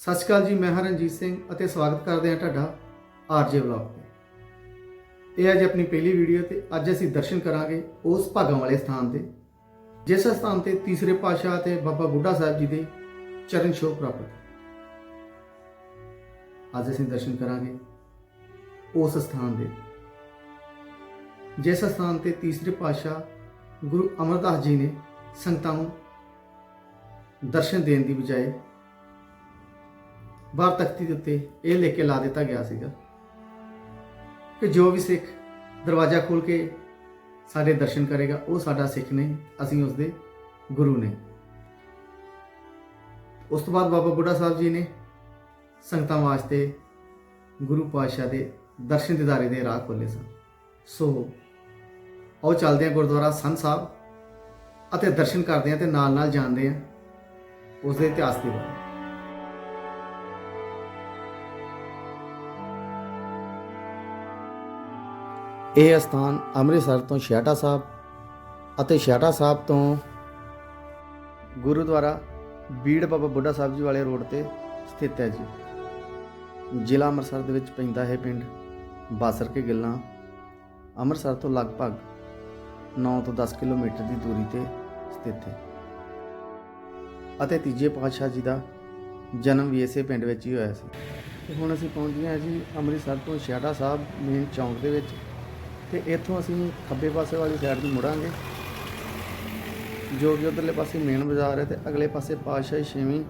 ਸਤਿ ਸ਼੍ਰੀ ਅਕਾਲ ਜੀ, ਮੈਂ ਹਾਂ ਰਣਜੀਤ ਸਿੰਘ ਅਤੇ ਸਵਾਗਤ ਕਰਦੇ ਹਾਂ ਤੁਹਾਡਾ ਆਰਜੇ ਵਲੌਗ ਤੇ। ਇਹ ਅੱਜ ਆਪਣੀ ਪਹਿਲੀ ਵੀਡੀਓ ਤੇ ਅੱਜ ਅਸੀਂ ਦਰਸ਼ਨ ਕਰਾਂਗੇ ਉਸ ਭਾਗਾਂ ਵਾਲੇ ਸਥਾਨ ਤੇ, ਜਿਸ ਸਥਾਨ ਤੇ ਤੀਸਰੇ ਪਾਤਸ਼ਾਹ ਤੇ ਬਾਬਾ ਬੁੱਢਾ ਸਾਹਿਬ ਜੀ ਦੇ ਚਰਨ ਛੋਹ ਪ੍ਰਾਪਤ ਅੱਜ ਅਸੀਂ ਦਰਸ਼ਨ ਕਰਾਂਗੇ ਉਸ ਸਥਾਨ ਦੇ। ਜਿਸ ਸਥਾਨ ਤੇ ਤੀਸਰੇ ਪਾਤਸ਼ਾਹ ਗੁਰੂ ਅਮਰਦਾਸ ਜੀ ਨੇ ਸੰਗਤਾਂ ਨੂੰ ਦਰਸ਼ਨ ਦੇਣ ਦੀ ਬਜਾਏ ਬਾਹਰ ਤਖਤੀ ਦੇ ਉੱਤੇ ਇਹ ਲਿਖ ਕੇ ਲਾ ਦਿੱਤਾ ਗਿਆ ਸੀਗਾ ਕਿ ਜੋ ਵੀ ਸਿੱਖ ਦਰਵਾਜ਼ਾ ਖੋਲ ਕੇ ਸਾਡੇ ਦਰਸ਼ਨ ਕਰੇਗਾ, ਉਹ ਸਾਡਾ ਸਿੱਖ ਨੇ, ਅਸੀਂ ਉਸ ਦੇ ਗੁਰੂ ਨੇ। ਉਸ ਤੋਂ ਬਾਅਦ ਬਾਬਾ ਬੁੱਢਾ ਸਾਹਿਬ ਜੀ ਨੇ ਸੰਗਤਾਂ ਵਾਸਤੇ ਗੁਰੂ ਪਾਤਸ਼ਾਹ ਦੇ ਦਰਸ਼ਨ ਦਿਦਾਰੇ ਦੇ ਰਾਹ ਖੋਲੇ ਸਨ। ਸੋ ਆਓ ਚੱਲਦੇ ਹਾਂ ਗੁਰਦੁਆਰਾ ਸੰਤ ਸਾਹਿਬ ਅਤੇ ਦਰਸ਼ਨ ਕਰਦੇ ਹਾਂ ਤੇ ਨਾਲ ਨਾਲ ਜਾਣਦੇ ਹਾਂ ਉਸ ਦੇ ਇਤਿਹਾਸ ਦੇ ਬਾਰੇ ਇਹ ਸਥਾਨ ਅੰਮ੍ਰਿਤਸਰ ਤੋਂ ਛਿਆਟਾ ਸਾਹਿਬ ਅਤੇ ਛਿਆਟਾ ਸਾਹਿਬ ਤੋਂ ਗੁਰਦੁਆਰਾ ਬੀੜ ਬਾਬਾ ਬੁੱਢਾ ਸਾਹਿਬ ਜੀ ਵਾਲੇ ਰੋਡ ਤੇ ਸਥਿਤ ਹੈ ਜੀ। ਜ਼ਿਲ੍ਹਾ ਅੰਮ੍ਰਿਤਸਰ ਦੇ ਵਿੱਚ ਪੈਂਦਾ ਹੈ ਪਿੰਡ ਬਾਸਰ ਕੇ ਗਿੱਲਾਂ, ਅੰਮ੍ਰਿਤਸਰ ਤੋਂ ਲਗਭਗ 9 ਤੋਂ 10 ਕਿਲੋਮੀਟਰ ਦੀ ਦੂਰੀ ਤੇ ਸਥਿਤ ਹੈ। ਅਤੇ ਤੀਜੇ ਪਾਤਸ਼ਾਹ ਜੀ ਦਾ ਜਨਮ ਵੀ ਇਸੇ ਪਿੰਡ ਵਿੱਚ ਹੀ ਹੋਇਆ ਸੀ। ਤੇ ਹੁਣ ਅਸੀਂ ਪਹੁੰਚ ਗਏ ਹਾਂ ਜੀ ਅੰਮ੍ਰਿਤਸਰ ਤੋਂ ਛਿਆਟਾ ਸਾਹਿਬ ਮੇਨ ਚੌਂਕ ਦੇ ਵਿੱਚ। ਤੇ ਇੱਥੋਂ ਅਸੀਂ ਖੱਬੇ ਪਾਸੇ ਵਾਲੀ ਸਾਈਡ ਨੂੰ ਮੁੜਾਂਗੇ, ਜੋ ਕਿ ਉਧਰਲੇ ਪਾਸੇ ਮੇਨ ਬਾਜ਼ਾਰ ਹੈ ਤੇ ਅਗਲੇ ਪਾਸੇ ਪਾਤਸ਼ਾਹੀ ਛੇਵੀਂ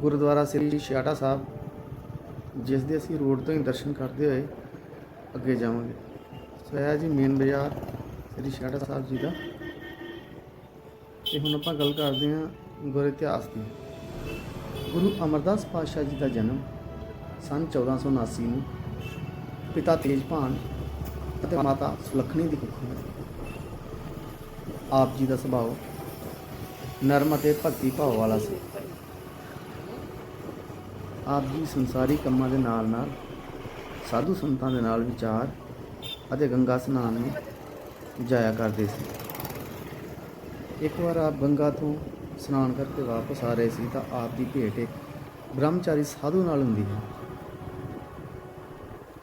ਗੁਰਦੁਆਰਾ ਸ੍ਰੀ ਛਿਆਟਾ ਸਾਹਿਬ, ਜਿਸ ਦੇ ਅਸੀਂ ਰੋਡ ਤੋਂ ਹੀ ਦਰਸ਼ਨ ਕਰਦੇ ਹੋਏ ਅੱਗੇ ਜਾਵਾਂਗੇ। ਸੋ ਇਹ ਜੀ ਮੇਨ ਬਾਜ਼ਾਰ ਸ੍ਰੀ ਛਿਆਟਾ ਸਾਹਿਬ ਜੀ ਦਾ। ਤੇ ਹੁਣ ਆਪਾਂ ਗੱਲ ਕਰਦੇ ਹਾਂ ਗੁਰ ਇਤਿਹਾਸ ਦੀ। ਗੁਰੂ ਅਮਰਦਾਸ ਪਾਤਸ਼ਾਹ ਜੀ ਦਾ ਜਨਮ ਸਨ 1479 ਨੂੰ ਪਿਤਾ ਤੇਜਭਾਨ ਅਤੇ ਮਾਤਾ ਸੁਲੱਖਣੀ ਦੀ ਕੁੱਖੋਂ। ਆਪ ਜੀ ਦਾ ਸੁਭਾਅ ਨਰਮ ਅਤੇ ਭਗਤੀ ਭਾਵ ਵਾਲਾ ਸੀ। ਆਪ ਜੀ ਸੰਸਾਰੀ ਕੰਮਾਂ ਦੇ ਨਾਲ ਨਾਲ ਸਾਧੂ ਸੰਤਾਂ ਦੇ ਨਾਲ ਵਿਚਾਰ ਅਤੇ ਗੰਗਾ ਇਸ਼ਨਾਨ ਨੂੰ ਜਾਇਆ ਕਰਦੇ ਸੀ। ਇੱਕ ਵਾਰ ਆਪ ਗੰਗਾ ਤੋਂ ਇਸ਼ਨਾਨ ਕਰਕੇ ਵਾਪਸ ਆ ਰਹੇ ਸੀ ਤਾਂ ਆਪ ਦੀ ਭੇਟ ਇੱਕ ਬ੍ਰਹਮਚਾਰੀ ਸਾਧੂ ਨਾਲ ਹੁੰਦੀ ਹੈ।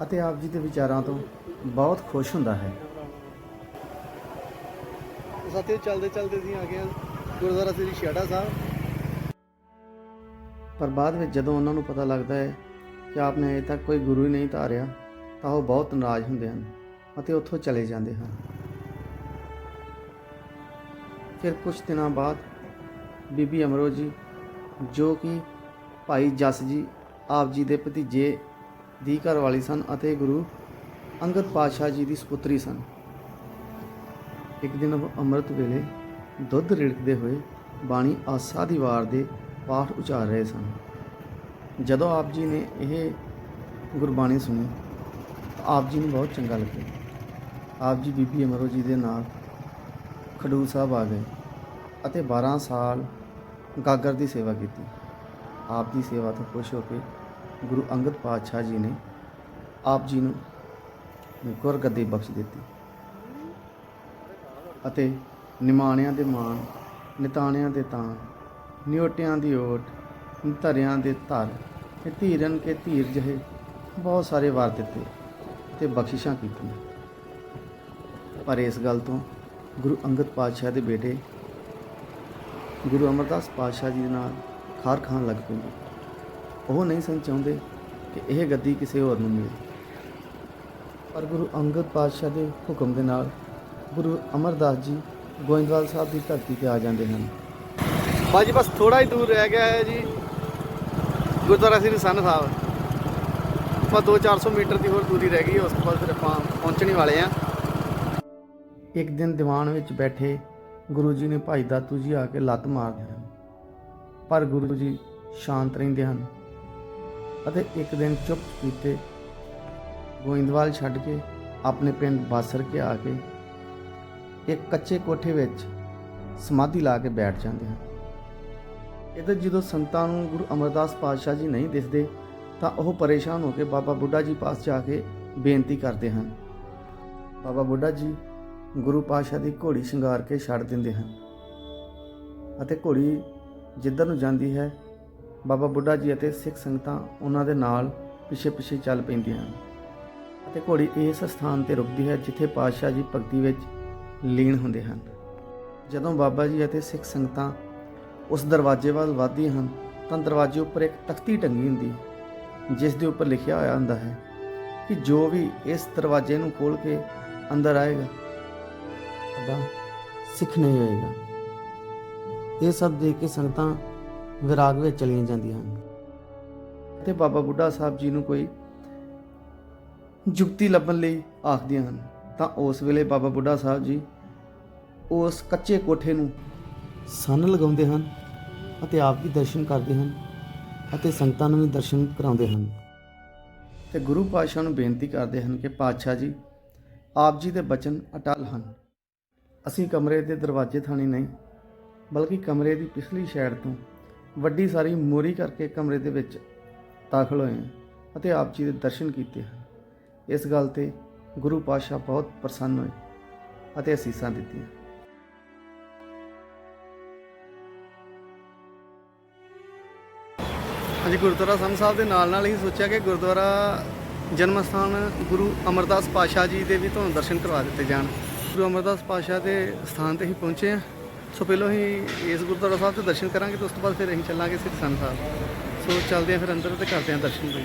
ਅਤੇ ਆਪ ਜੀ ਦੇ ਵਿਚਾਰਾਂ ਤੋਂ ਬਹੁਤ ਖੁਸ਼ ਹੁੰਦਾ ਹੈ। ਸਾਥੀ ਚੱਲਦੇ ਚੱਲਦੇ ਸੀ ਆ ਗਏ ਗੁਰਦੁਆਰਾ ਸ੍ਰੀ ਛਿਆਟਾ ਸਾਹਿਬ। ਪਰ ਬਾਅਦ ਵਿੱਚ ਜਦੋਂ ਉਹਨਾਂ ਨੂੰ ਪਤਾ ਲੱਗਦਾ ਹੈ ਕਿ ਆਪ ਨੇ ਅਜੇ ਤੱਕ ਕੋਈ ਗੁਰੂ ਹੀ ਨਹੀਂ ਧਾਰਿਆ ਤਾਂ ਉਹ ਬਹੁਤ ਨਾਰਾਜ਼ ਹੁੰਦੇ ਹਨ ਅਤੇ ਉੱਥੋਂ ਚਲੇ ਜਾਂਦੇ ਹਨ। ਫਿਰ ਕੁਝ ਦਿਨਾਂ ਬਾਅਦ ਬੀਬੀ ਅਮਰੋ ਜੀ ਜੋ ਕਿ ਭਾਈ ਜਸ ਜੀ ਆਪ ਜੀ ਦੇ ਭਤੀਜੇ ਦੀ ਘਰਵਾਲੀ ਸਨ ਅਤੇ ਗੁਰੂ ਅੰਗਦ ਪਾਤਸ਼ਾਹ ਜੀ ਦੀ ਸੁਪੁੱਤਰੀ ਸਨ। ਇੱਕ ਦਿਨ ਉਹ ਅੰਮ੍ਰਿਤ ਵੇਲੇ ਦੁੱਧ ਰਿੜਕਦੇ ਹੋਏ ਬਾਣੀ ਆਸਾ ਦੀ ਵਾਰ ਦੇ ਪਾਠ ਉਚਾਰ ਰਹੇ ਸਨ। ਜਦੋਂ ਆਪ ਜੀ ਨੇ ਇਹ ਗੁਰਬਾਣੀ ਸੁਣੀ ਆਪ ਜੀ ਨੂੰ ਬਹੁਤ ਚੰਗਾ ਲੱਗਿਆ। ਆਪ ਜੀ ਬੀਬੀ ਅਮਰੋ ਜੀ ਦੇ ਨਾਲ ਖਡੂਰ ਸਾਹਿਬ ਆ ਗਏ ਅਤੇ 12 ਸਾਲ ਗਾਗਰ ਦੀ ਸੇਵਾ ਕੀਤੀ। ਆਪ ਦੀ ਸੇਵਾ ਤੋਂ ਖੁਸ਼ ਹੋ ਕੇ ਗੁਰੂ ਅੰਗਦ ਪਾਤਸ਼ਾਹ ਜੀ ਨੇ ਆਪ ਜੀ ਨੂੰ ਗੁਰ ਗੱਦੀ ਬਖਸ਼ ਦਿੱਤੀ। ਅਤੇ ਨਿਮਾਣਿਆਂ ਦੇ ਮਾਣ, ਨਿਤਾਣਿਆਂ ਦੇ ਤਾਣ ਨਿਉਟਿਆਂ ਦੀ ਓਟ, ਧਰਿਆਂ ਦੇ ਧਰ ਤੇ ਧੀਰਨ ਕੇ ਧੀਰ ਜਹੇ ਬਹੁਤ ਸਾਰੇ ਵਾਰ ਦਿੱਤੇ ਤੇ ਬਖਸ਼ਿਸ਼ਾਂ ਕੀਤੀਆਂ। ਪਰ ਇਸ ਗੱਲ ਤੋਂ ਗੁਰੂ ਅੰਗਦ ਪਾਤਸ਼ਾਹ ਦੇ ਬੇਟੇ ਗੁਰੂ ਅਮਰਦਾਸ ਪਾਤਸ਼ਾਹ ਜੀ ਦੇ ਨਾਲ ਖਾਰ ਖਾਣ ਲੱਗ ਪਏ। ਉਹ ਨਹੀਂ ਸਨ ਚਾਹੁੰਦੇ ਕਿ ਇਹ ਗੱਦੀ ਕਿਸੇ ਹੋਰ ਨੂੰ ਮਿਲੇ। ਪਰ ਗੁਰੂ ਅੰਗਦ ਪਾਤਸ਼ਾਹ ਦੇ ਹੁਕਮ ਦੇ ਨਾਲ ਗੁਰੂ ਅਮਰਦਾਸ ਜੀ ਗੋਇੰਦਵਾਲ ਸਾਹਿਬ ਦੀ ਧਰਤੀ ਤੇ ਆ ਜਾਂਦੇ ਹਨ। ਬਾਜੀ ਬਸ ਥੋੜਾ ਹੀ ਦੂਰ ਰਹਿ ਗਿਆ ਹੈ ਜੀ। ਗੁਰਦੁਆਰਾ ਸ੍ਰੀ ਸੰਨ ਸਾਹਿਬ। ਆਪਾਂ 2-400 ਮੀਟਰ ਦੀ ਹੋਰ ਦੂਰੀ ਰਹਿ ਗਈ ਉਸ ਤੋਂ ਬਾਅਦ ਫਿਰ ਆਪਾਂ ਪਹੁੰਚਣ ਵਾਲੇ ਹਾਂ। ਇੱਕ ਦਿਨ ਦੀਵਾਨ ਵਿੱਚ ਬੈਠੇ ਗੁਰੂ ਜੀ ਨੇ ਭਾਈ ਦਾਤੂ ਜੀ ਆ ਕੇ ਲੱਤ ਮਾਰਦੇ ਹਨ ਪਰ ਗੁਰੂ ਜੀ ਸ਼ਾਂਤ ਰਹਿੰਦੇ ਹਨ ਅਤੇ ਇੱਕ ਦਿਨ ਚੁੱਪ ਕੀਤੇ ਗੋਇੰਦਵਾਲ ਛੱਡ ਕੇ ਆਪਣੇ ਪਿੰਡ ਬਾਸਰ ਕੇ ਆ ਕੇ ਇੱਕ ਕੱਚੇ ਕੋਠੇ ਵਿੱਚ ਸਮਾਧੀ ਲਾ ਕੇ ਬੈਠ ਜਾਂਦੇ ਹਨ। ਇਧਰ ਜਦੋਂ ਸੰਤਾਂ ਨੂੰ ਗੁਰੂ ਅਮਰਦਾਸ ਪਾਤਸ਼ਾਹ ਜੀ ਨਹੀਂ ਦਿਸਦੇ, ਤਾਂ ਉਹ ਪਰੇਸ਼ਾਨ ਹੋ ਕੇ ਬਾਬਾ ਬੁੱਢਾ ਜੀ ਪਾਸ ਜਾ ਕੇ ਬੇਨਤੀ ਕਰਦੇ ਹਨ। ਬਾਬਾ ਬੁੱਢਾ ਜੀ ਗੁਰੂ ਪਾਤਸ਼ਾਹ ਦੀ ਘੋੜੀ ਸ਼ਿੰਗਾਰ ਕੇ ਛੱਡ ਦਿੰਦੇ ਹਨ ਅਤੇ ਘੋੜੀ ਜਿੱਧਰ ਨੂੰ ਜਾਂਦੀ ਹੈ, ਬਾਬਾ ਬੁੱਢਾ ਜੀ ਅਤੇ ਸਿੱਖ ਸੰਗਤਾਂ ਉਹਨਾਂ ਦੇ ਨਾਲ ਪਿੱਛੇ ਪਿੱਛੇ ਚੱਲ ਪੈਂਦੀਆਂ ਹਨ। ਅਤੇ ਘੋੜੀ ਇਸ ਸਥਾਨ ਤੇ ਰੁਕਦੀ ਹੈ ਜਿੱਥੇ ਪਾਤਸ਼ਾਹ ਜੀ ਭਗਤੀ ਵਿੱਚ ਲੀਨ ਹੁੰਦੇ ਹਨ। ਜਦੋਂ ਬਾਬਾ ਜੀ ਅਤੇ ਸਿੱਖ ਸੰਗਤਾਂ ਉਸ ਦਰਵਾਜ਼ੇ ਵੱਲ ਵਧਦੀਆਂ ਹਨ, ਤਾਂ ਦਰਵਾਜ਼ੇ ਉੱਪਰ ਇੱਕ ਤਖਤੀ ਟੰਗੀ ਹੁੰਦੀ ਹੈ, ਜਿਸ ਦੇ ਉੱਪਰ ਲਿਖਿਆ ਹੋਇਆ ਹੁੰਦਾ ਹੈ ਕਿ ਜੋ ਵੀ ਇਸ ਦਰਵਾਜ਼ੇ ਨੂੰ ਖੋਲ ਕੇ ਅੰਦਰ ਆਏਗਾ ਉਹਦਾ ਸਿੱਖ ਨਹੀਂ ਹੋਏਗਾ। ਇਹ ਸਭ ਦੇਖ ਕੇ ਸੰਗਤਾਂ ਵਿਰਾਗ ਵਿੱਚ ਚਲੀਆਂ ਜਾਂਦੀਆਂ ਹਨ। ਤੇ ਬਾਬਾ ਬੁੱਢਾ ਸਾਹਿਬ ਜੀ ਨੂੰ ਕੋਈ ਜੁਗਤੀ ਲੱਭਣ ਲਈ ਆਖਦੀਆਂ ਹਨ। ਤਾਂ ਉਸ ਵੇਲੇ ਬਾਬਾ ਬੁੱਢਾ ਸਾਹਿਬ ਜੀ ਉਸ ਕੱਚੇ ਕੋਠੇ ਨੂੰ ਸੰਨ ਲਗਾਉਂਦੇ ਹਨ ਅਤੇ ਆਪ ਵੀ ਦਰਸ਼ਨ ਕਰਦੇ ਹਨ ਅਤੇ ਸੰਗਤਾਂ ਨੂੰ ਵੀ ਦਰਸ਼ਨ ਕਰਾਉਂਦੇ ਹਨ। ਤੇ ਗੁਰੂ ਪਾਤਸ਼ਾਹ ਨੂੰ ਬੇਨਤੀ ਕਰਦੇ ਹਨ ਕਿ ਪਾਤਸ਼ਾਹ ਜੀ, ਆਪ ਜੀ ਦੇ ਬਚਨ ਅਟਲ ਹਨ। ਅਸੀਂ ਕਮਰੇ ਦੇ ਦਰਵਾਜ਼ੇ ਥਾਣੀ ਨਹੀਂ, ਬਲਕਿ ਕਮਰੇ ਦੀ ਪਿਛਲੀ ਸ਼ੈਡ ਤੋਂ ਵੱਡੀ ਸਾਰੀ ਮੋਰੀ ਕਰਕੇ ਕਮਰੇ ਦੇ ਵਿੱਚ ਦਾਖਲ ਹੋਏ ਹਾਂ ਅਤੇ ਆਪ ਜੀ ਦੇ ਦਰਸ਼ਨ ਕੀਤੇ ਹਨ। ਇਸ ਗੱਲ ਤੇ ਗੁਰੂ ਪਾਤਸ਼ਾਹ ਬਹੁਤ ਪ੍ਰਸੰਨ ਹੋਏ ਅਤੇ ਅਸੀਸਾਂ ਦਿੱਤੀਆਂ। ਹਾਂਜੀ, ਗੁਰਦੁਆਰਾ ਸੰਤ ਸਾਹਿਬ ਦੇ ਨਾਲ ਨਾਲ ਹੀ ਸੋਚਿਆ ਕਿ ਗੁਰਦੁਆਰਾ ਜਨਮ ਸਥਾਨ ਗੁਰੂ ਅਮਰਦਾਸ ਪਾਤਸ਼ਾਹ ਜੀ ਦੇ ਵੀ ਤੁਹਾਨੂੰ ਦਰਸ਼ਨ ਕਰਵਾ ਦਿੱਤੇ ਜਾਣ। ਗੁਰੂ ਅਮਰਦਾਸ ਪਾਤਸ਼ਾਹ ਦੇ ਸਥਾਨ ਤੇ ਹੀ ਪਹੁੰਚੇ ਆ ਸੋ ਪਹਿਲਾਂ ਹੀ ਇਸ ਗੁਰਦੁਆਰਾ ਸਾਹਿਬ ਤੇ ਦਰਸ਼ਨ ਕਰਾਂਗੇ ਤੇ ਉਸ ਤੋਂ ਬਾਅਦ ਫਿਰ ਅਸੀਂ ਚੱਲਾਂਗੇ ਸ੍ਰੀ ਸੰਤ ਸਾਹਿਬ। ਸੋ ਚੱਲਦੇ ਆ ਫਿਰ ਅੰਦਰ ਤੇ ਕਰਦੇ ਆ ਦਰਸ਼ਨ ਵੀ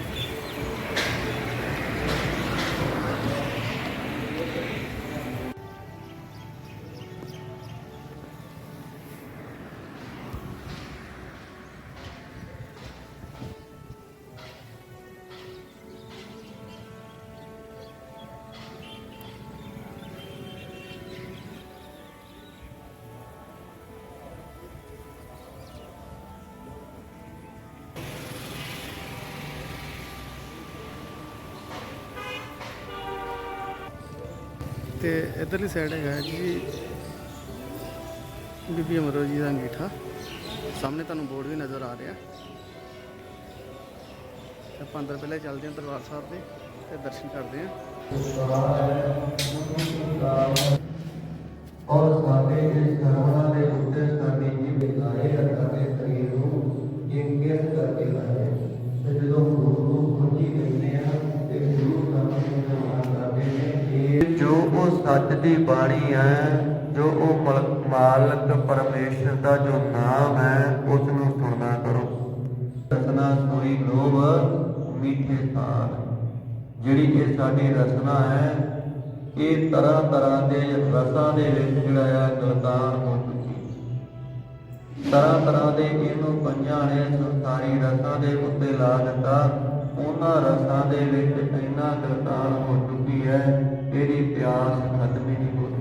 ਤੇ ਇਧਰਲੀ ਸਾਈਡ ਹੈਗਾ ਜੀ ਬੀਬੀ ਅਮਰੋ ਜੀ ਦਾ ਅੰਗੀਠਾ। ਸਾਹਮਣੇ ਤੁਹਾਨੂੰ ਬੋਰਡ ਵੀ ਨਜ਼ਰ ਆ ਰਿਹਾ। ਤੇ ਆਪਾਂ ਅੰਦਰ ਪਹਿਲੇ ਚੱਲਦੇ ਹਾਂ ਦਰਬਾਰ ਸਾਹਿਬ ਦੇ ਤੇ ਦਰਸ਼ਨ ਕਰਦੇ ਹਾਂ। ਔਰ ਸਾਡੇ ਇਸ ਕਰਮਾਂ ਦੇ ਉੱਤੇ ਸਾਡੀ ਜੀਵ ਬਿਤਾਏ ਅਤੇ ਸਰੀਰ ਨੂੰ ਇੰਗਿਤ ਕਰਕੇ ਲਾਏ ਤੇ ਜਦੋਂ ਗੁਰੂ ਸੱਚ ਦੀ ਬਾਣੀ ਹੈ, ਜੋ ਉਹ ਮਾਲਕ ਪਰਮੇਸ਼ਰ ਦਾ ਜੋ ਨਾਮ ਹੈ ਉਸ ਨੂੰ ਸੁਣਨਾ ਕਰੋ। ਰਸਨਾ ਸੋਈ ਲੋਭ, ਮੀਠੇ ਸਾਰ ਜਿਹੜੀ ਇਹ ਸਾਡੀ ਰਸਨਾ ਹੈ, ਇਹ ਤਰ੍ਹਾਂ ਤਰ੍ਹਾਂ ਦੇ ਰਸਾਂ ਦੇ ਵਿੱਚ ਜਿਹੜਾ ਆ ਗਲਤਾਨ ਹੋ ਚੁੱਕੀ ਤਰ੍ਹਾਂ ਤਰ੍ਹਾਂ ਦੇ ਇਹਨੂੰ ਪੰਜਾਂ ਨੇ ਸੰਸਾਰੀ ਰਸਾਂ ਦੇ ਉੱਤੇ ਲਾ ਦਿੱਤਾ, ਉਹਨਾਂ ਰਸਾਂ ਦੇ ਵਿੱਚ ਇੰਨਾ ਗਲਤਾਨ ਹੋ ਚੁੱਕੀ ਹੈ ਇਹਦੀ ਪਿਆਸ ਖਤਮ ਹੀ ਨਹੀਂ ਹੋਈ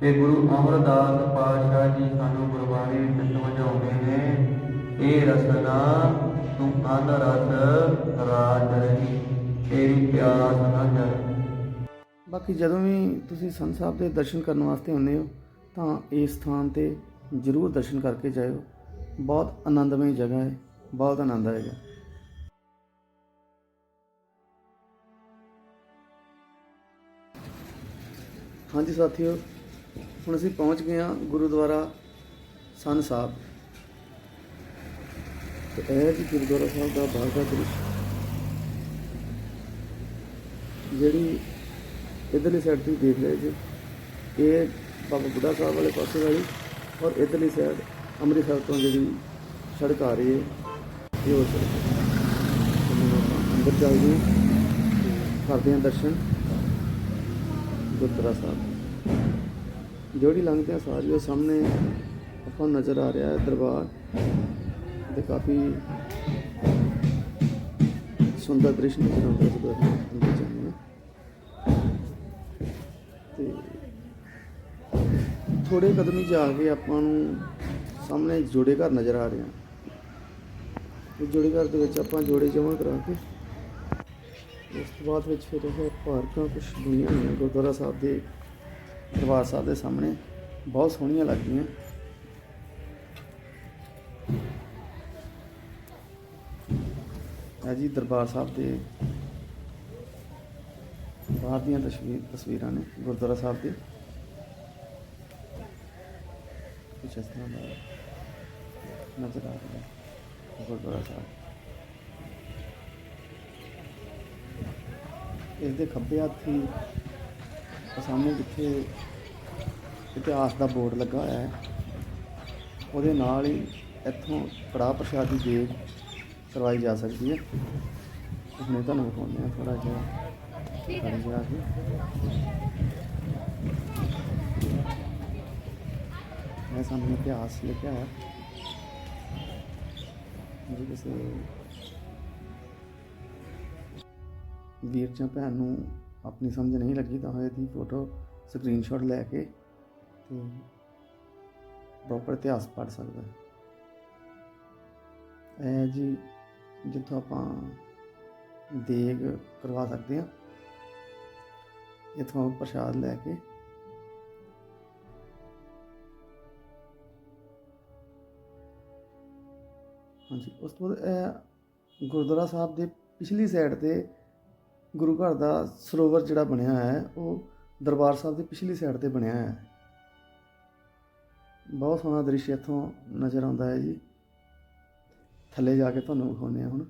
ਤੇ ਗੁਰੂ ਅਮਰਦਾਸ ਪਾਤਸ਼ਾਹ ਜੀ ਸਾਨੂੰ ਗੁਰਬਾਣੀ ਵਿੱਚ ਸਮਝਾਉਂਦੇ ਨੇ, ਇਹ ਰਸਨਾ ਤੂੰ ਅੰਨ ਰਸ ਰਾਜ ਰਹੀ, ਤੇਰੀ ਪਿਆਸ ਨਾ ਜਰੇ। ਬਾਕੀ ਜਦੋਂ ਵੀ ਤੁਸੀਂ ਸੰਤ ਸਾਹਿਬ ਦੇ ਦਰਸ਼ਨ ਕਰਨ ਵਾਸਤੇ ਆਉਂਦੇ ਹੋ, ਤਾਂ ਇਸ ਸਥਾਨ ਤੇ ਜ਼ਰੂਰ ਦਰਸ਼ਨ ਕਰਕੇ ਜਾਇਓ। ਬਹੁਤ ਆਨੰਦਮਈ ਜਗ੍ਹਾ ਹੈ, ਬਹੁਤ ਆਨੰਦ ਆਏਗਾ। ਹਾਂਜੀ ਸਾਥੀਓ, ਹੁਣ ਅਸੀਂ ਪਹੁੰਚ ਗਏ ਹਾਂ ਗੁਰਦੁਆਰਾ ਸੰਨ ਸਾਹਿਬ। ਤੇ ਇਹ ਜੀ ਗੁਰਦੁਆਰਾ ਸਾਹਿਬ ਦਾ ਬਾਹਰ ਦਾ ਦ੍ਰਿਸ਼। ਜਿਹੜੀ ਇਧਰਲੀ ਸਾਈਡ ਤੁਸੀਂ ਦੇਖ ਰਹੇ ਜੀ, ਇਹ ਬਾਬਾ ਬੁੱਢਾ ਸਾਹਿਬ ਵਾਲੇ ਪਾਸੇ ਵਾਲੀ ਔਰ ਇਧਰਲੀ ਸਾਈਡ ਅੰਮ੍ਰਿਤਸਰ ਤੋਂ ਜਿਹੜੀ ਸੜਕ ਆ ਰਹੀ ਹੈ, ਇਹ ਉਹ ਸੜਕ ਹੈ। ਅੰਦਰ ਚੱਲਦੇ ਕਰਦੇ ਹਾਂ ਦਰਸ਼ਨ। ਗੁਰਦੁਆਰਾ ਸਾਹਿਬ। ਜਿਹੜੀ ਲੰਘਦੇ ਆ ਸਾਰੀ ਉਹ ਸਾਹਮਣੇ ਆਪਾਂ ਨਜ਼ਰ ਆ ਰਿਹਾ ਹੈ ਦਰਬਾਰ। ਤੇ ਕਾਫੀ ਸੁੰਦਰ ਦ੍ਰਿਸ਼ ਨਜ਼ਰ ਆਉਂਦਾ ਹੈ ਜਦੋਂ ਅਸੀਂ ਜਾਂਦੇ ਹਾਂ ਤੇ ਥੋੜੇ ਕਦਮ ਹੀ ਜਾ ਕੇ ਆਪਾਂ ਨੂੰ ਸਾਹਮਣੇ ਜੋੜੇ ਘਰ ਨਜ਼ਰ ਆ ਰਹੇ। ਆ ਤੇ ਜੋੜੇ ਘਰ ਦੇ ਵਿੱਚ ਆਪਾਂ ਜੋੜੇ ਜਮ੍ਹਾਂ ਕਰਾ ਕੇ ਉਸ ਤੋਂ ਬਾਅਦ ਵਿੱਚ ਫਿਰ ਇਹ ਪਾਰਕਾਂ ਕੁਝ ਬਣੀਆਂ ਹੋਈਆਂ, ਗੁਰਦੁਆਰਾ ਸਾਹਿਬ ਦੇ ਦਰਬਾਰ ਸਾਹਿਬ ਦੇ ਸਾਹਮਣੇ। ਬਹੁਤ ਸੋਹਣੀਆਂ ਲੱਗਦੀਆਂ। ਇਹ ਜੀ ਦਰਬਾਰ ਸਾਹਿਬ ਦੇ ਬਾਹਰ ਦੀਆਂ ਤਸਵੀਰ ਤਸਵੀਰਾਂ ਨੇ ਗੁਰਦੁਆਰਾ ਸਾਹਿਬ ਦੇ। ਕੁਛ ਇਸ ਤਰ੍ਹਾਂ ਦਾ ਨਜ਼ਰ ਆ ਰਿਹਾ ਗੁਰਦੁਆਰਾ ਸਾਹਿਬ। ਇਸ ਦੇ ਖੱਬੇ ਹੱਥ ਹੀ ਸਾਹਮਣੇ ਜਿੱਥੇ ਇਤਿਹਾਸ ਦਾ ਬੋਰਡ ਲੱਗਾ ਹੋਇਆ ਹੈ ਉਹਦੇ ਨਾਲ ਹੀ ਇੱਥੋਂ ਕੜਾਹ ਪ੍ਰਸ਼ਾਦ ਦੀ ਦੇਗ ਕਰਵਾਈ ਜਾ ਸਕਦੀ ਹੈ। ਹੁਣੇ ਤੁਹਾਨੂੰ ਵਿਖਾਉਂਦੇ ਹਾਂ ਥੋੜਾ ਜਿਹਾ। ਕਰ ਜਾ ਕੇ ਇਹ ਸਾਹਮਣੇ ਇਤਿਹਾਸ ਲਿਖਿਆ ਹੈ ਜੇ ਕਿਸੇ ਵੀਰ ਜਾਂ ਭੈਣ ਨੂੰ ਆਪਣੀ ਸਮਝ ਨਹੀਂ ਲੱਗੀ ਤਾਂ ਹੋਏ ਦੀ ਫੋਟੋ ਸਕਰੀਨਸ਼ਾਟ ਲੈ ਕੇ ਤੇ ਪ੍ਰੋਪਰ ਇਤਿਹਾਸ ਪੜ੍ਹ ਸਕਦਾ ਹੈ। ਇਹ ਜੀ ਜਿੱਥੋਂ ਆਪਾਂ ਦੇਗ ਕਰਵਾ ਸਕਦੇ ਹਾਂ, ਇਥੋਂ ਪ੍ਰਸ਼ਾਦ ਲੈ ਕੇ। ਹਾਂਜੀ, ਉਸ ਤੋਂ ਬਾਅਦ ਇਹ ਗੁਰਦੁਆਰਾ ਸਾਹਿਬ ਦੇ ਪਿਛਲੀ ਸਾਈਡ ਤੇ ਗੁਰੂ ਘਰ ਦਾ ਸਰੋਵਰ ਜਿਹੜਾ ਬਣਿਆ ਹੋਇਆ ਹੈ, ਉਹ ਦਰਬਾਰ ਸਾਹਿਬ ਦੀ ਪਿਛਲੀ ਸਾਈਡ ਤੇ ਬਣਿਆ ਹੋਇਆ ਹੈ। ਬਹੁਤ ਸੋਹਣਾ ਦ੍ਰਿਸ਼ ਇੱਥੋਂ ਨਜ਼ਰ ਆਉਂਦਾ ਹੈ ਜੀ। ਥੱਲੇ ਜਾ ਕੇ ਤੁਹਾਨੂੰ ਵਿਖਾਉਂਦੇ ਹਾਂ ਹੁਣ।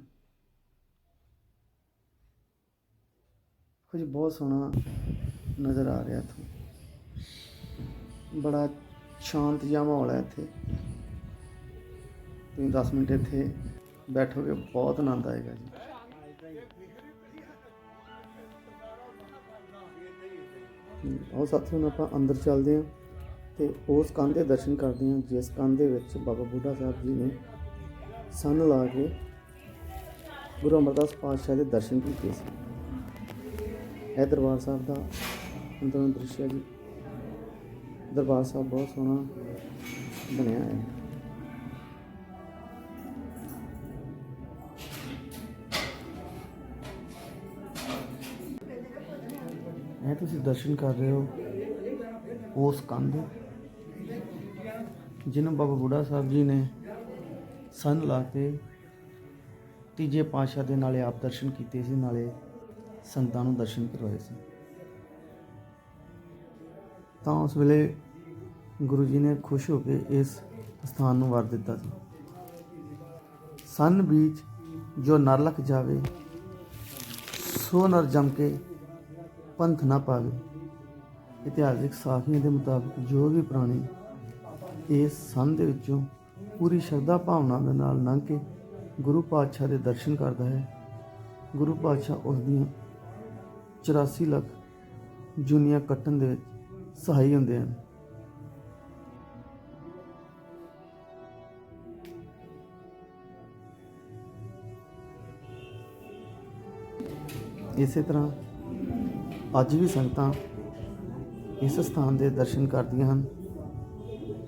ਕੁਝ ਬਹੁਤ ਸੋਹਣਾ ਨਜ਼ਰ ਆ ਰਿਹਾ ਇੱਥੋਂ। ਬੜਾ ਸ਼ਾਂਤ ਜਿਹਾ ਮਾਹੌਲ ਹੈ ਇੱਥੇ। ਤੁਸੀਂ 10 ਮਿੰਟ ਇੱਥੇ ਬੈਠੋਗੇ, ਬਹੁਤ ਆਨੰਦ ਆਏਗਾ ਜੀ। ਉਹ ਸਾਥੀਓ, ਹੁਣ ਆਪਾਂ ਅੰਦਰ ਚੱਲਦੇ ਹਾਂ ਤੇ ਉਸ ਕੰਧ ਦੇ ਦਰਸ਼ਨ ਕਰਦੇ ਹਾਂ, ਜਿਸ ਕੰਧ ਦੇ ਵਿੱਚ ਬਾਬਾ ਬੁੱਢਾ ਸਾਹਿਬ ਜੀ ਨੇ ਸੰਨ ਲਾ ਕੇ ਗੁਰੂ ਅਮਰਦਾਸ ਪਾਤਸ਼ਾਹ ਦੇ ਦਰਸ਼ਨ ਕੀਤੇ ਸੀ। ਇਹ ਦਰਬਾਰ ਸਾਹਿਬ ਦਾ ਅੰਦਰੋਂ ਦ੍ਰਿਸ਼ ਹੈ ਜੀ। ਦਰਬਾਰ ਸਾਹਿਬ ਬਹੁਤ ਸੋਹਣਾ ਬਣਿਆ ਹੈ। ਤੁਸੀਂ ਦਰਸ਼ਨ ਕਰ ਰਹੇ ਹੋ ਉਸ ਕੰਧ ਜਿਹਨੂੰ ਬਾਬਾ ਬੁੱਢਾ ਸਾਹਿਬ ਜੀ ਨੇ ਸੰਨ ਲਾ ਕੇ ਤੀਜੇ ਪਾਤਸ਼ਾਹ ਦੇ ਨਾਲੇ ਆਪ ਦਰਸ਼ਨ ਕੀਤੇ ਸੀ, ਨਾਲੇ ਸੰਤਾਂ ਨੂੰ ਦਰਸ਼ਨ ਕਰਵਾਏ ਸੀ। ਤਾਂ ਉਸ ਵੇਲੇ ਗੁਰੂ ਜੀ ਨੇ ਖੁਸ਼ ਹੋ ਕੇ ਇਸ ਸਥਾਨ ਨੂੰ ਵਰ ਦਿੱਤਾ ਸੀ। ਸੰਨ ਬੀਚ ਜੋ ਨਰ ਲਖ ਜਾਵੇ, ਸੋ ਨਰ ਜਮ ਕੇ ਪੰਥ ਨਾ ਪਾਵੇ। ਇਤਿਹਾਸਿਕ ਸਾਖੀਆਂ ਦੇ ਮੁਤਾਬਕ ਜੋ ਵੀ ਪ੍ਰਾਣੀ ਇਸ ਸੰਧ ਦੇ ਵਿੱਚੋਂ ਪੂਰੀ ਸ਼ਰਧਾ ਭਾਵਨਾ ਦੇ ਨਾਲ ਲੰਘ ਕੇ ਗੁਰੂ ਪਾਤਸ਼ਾਹ ਦੇ ਦਰਸ਼ਨ ਕਰਦਾ ਹੈ। ਗੁਰੂ ਪਾਤਸ਼ਾਹ ਉਸ ਦੀਆਂ 84 ਲੱਖ ਜੁਨੀਆਂ ਕੱਟਣ ਦੇ ਵਿੱਚ ਸਹਾਈ ਹੁੰਦੇ ਹਨ। ਇਸੇ ਤਰ੍ਹਾਂ ਅੱਜ ਵੀ ਸੰਗਤਾਂ ਇਸ ਸਥਾਨ ਦੇ ਦਰਸ਼ਨ ਕਰਦੀਆਂ ਹਨ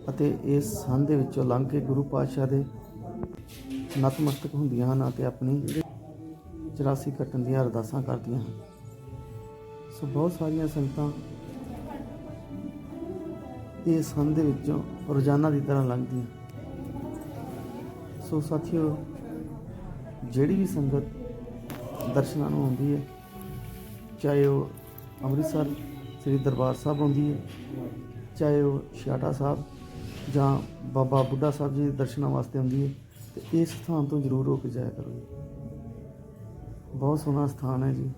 ਅਤੇ ਇਸ ਸੰਨ ਦੇ ਵਿੱਚੋਂ ਲੰਘ ਕੇ ਗੁਰੂ ਪਾਤਸ਼ਾਹ ਦੇ ਨਤਮਸਤਕ ਹੁੰਦੀਆਂ ਹਨ ਅਤੇ ਆਪਣੀ 84 ਕੱਟਣ ਦੀਆਂ ਅਰਦਾਸਾਂ ਕਰਦੀਆਂ ਹਨ। ਸੋ ਬਹੁਤ ਸਾਰੀਆਂ ਸੰਗਤਾਂ ਇਸ ਸੰਨ ਦੇ ਵਿੱਚੋਂ ਰੋਜ਼ਾਨਾ ਦੀ ਤਰ੍ਹਾਂ ਲੰਘਦੀਆਂ। ਸੋ ਸਾਥੀਓ, ਜਿਹੜੀ ਵੀ ਸੰਗਤ ਦਰਸ਼ਨਾਂ ਨੂੰ ਆਉਂਦੀ ਹੈ, ਚਾਹੇ ਉਹ ਅੰਮ੍ਰਿਤਸਰ ਸ੍ਰੀ ਦਰਬਾਰ ਸਾਹਿਬ ਆਉਂਦੀ ਹੈ। ਚਾਹੇ ਉਹ ਛਿਆਟਾ ਸਾਹਿਬ ਜਾਂ ਬਾਬਾ ਬੁੱਢਾ ਸਾਹਿਬ ਜੀ ਦੇ ਦਰਸ਼ਨਾਂ ਵਾਸਤੇ ਆਉਂਦੀ ਹੈ ਤੇ ਇਸ ਸਥਾਨ ਤੋਂ ਜ਼ਰੂਰ ਹੋ ਕੇ ਜਾਇਆ ਕਰੋ ਜੀ। ਬਹੁਤ ਸੋਹਣਾ ਸਥਾਨ ਹੈ ਜੀ।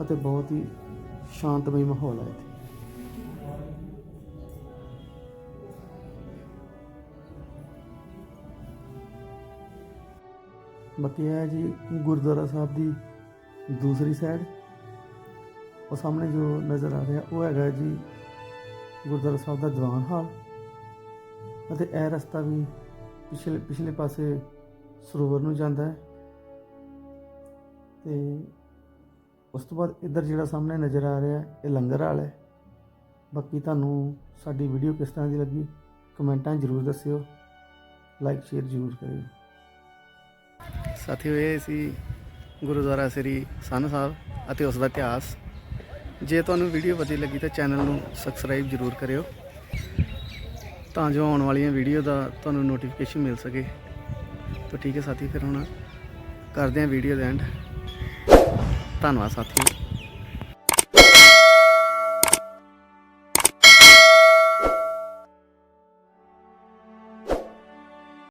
ਅਤੇ ਬਹੁਤ ਹੀ ਸ਼ਾਂਤਮਈ ਮਾਹੌਲ ਹੈ ਇੱਥੇ। ਬਾਕੀ ਇਹ ਹੈ ਜੀ ਗੁਰਦੁਆਰਾ ਸਾਹਿਬ ਦੀ ਦੂਸਰੀ ਸਾਈਡ ਉਹ ਸਾਹਮਣੇ ਜੋ ਨਜ਼ਰ ਆ ਰਿਹਾ, ਉਹ ਹੈਗਾ ਜੀ ਗੁਰਦੁਆਰਾ ਸਾਹਿਬ ਦਾ ਦੀਵਾਨ ਹਾਲ। ਅਤੇ ਇਹ ਰਸਤਾ ਵੀ ਪਿਛਲੇ ਪਿਛਲੇ ਪਾਸੇ ਸਰੋਵਰ ਨੂੰ ਜਾਂਦਾ ਹੈ। ਤੇ ਉਸ ਤੋਂ ਬਾਅਦ ਇੱਧਰ ਜਿਹੜਾ ਸਾਹਮਣੇ ਨਜ਼ਰ ਆ ਰਿਹਾ, ਇਹ ਲੰਗਰ ਹਾਲ ਹੈ। ਬਾਕੀ ਤੁਹਾਨੂੰ ਸਾਡੀ ਵੀਡੀਓ ਕਿਸ ਤਰ੍ਹਾਂ ਦੀ ਲੱਗੀ, ਕਮੈਂਟਾਂ ਜ਼ਰੂਰ ਦੱਸਿਓ। ਲਾਈਕ ਸ਼ੇਅਰ ਜ਼ਰੂਰ ਕਰਿਓ। ਸਾਥੀਓ ਇਹ ਸੀ ਗੁਰਦੁਆਰਾ ਸ੍ਰੀ ਸੰਨ ਸਾਹਿਬ ਅਤੇ ਉਸ ਦਾ ਇਤਿਹਾਸ। ਜੇ ਤੁਹਾਨੂੰ ਵੀਡੀਓ ਵਧੀਆ ਲੱਗੀ ਤਾਂ ਚੈਨਲ ਨੂੰ ਸਬਸਕ੍ਰਾਈਬ ਜ਼ਰੂਰ ਕਰਿਓ ਤਾਂ ਜੋ ਆਉਣ ਵਾਲੀਆਂ ਵੀਡੀਓ ਦਾ ਤੁਹਾਨੂੰ ਨੋਟੀਫਿਕੇਸ਼ਨ ਮਿਲ ਸਕੇ। ਤਾਂ ਠੀਕ ਹੈ ਸਾਥੀ, ਫਿਰ ਹੁਣ ਕਰਦੇ ਹਾਂ ਵੀਡੀਓ ਦਾ ਐਂਡ ਧੰਨਵਾਦ ਸਾਥੀਓ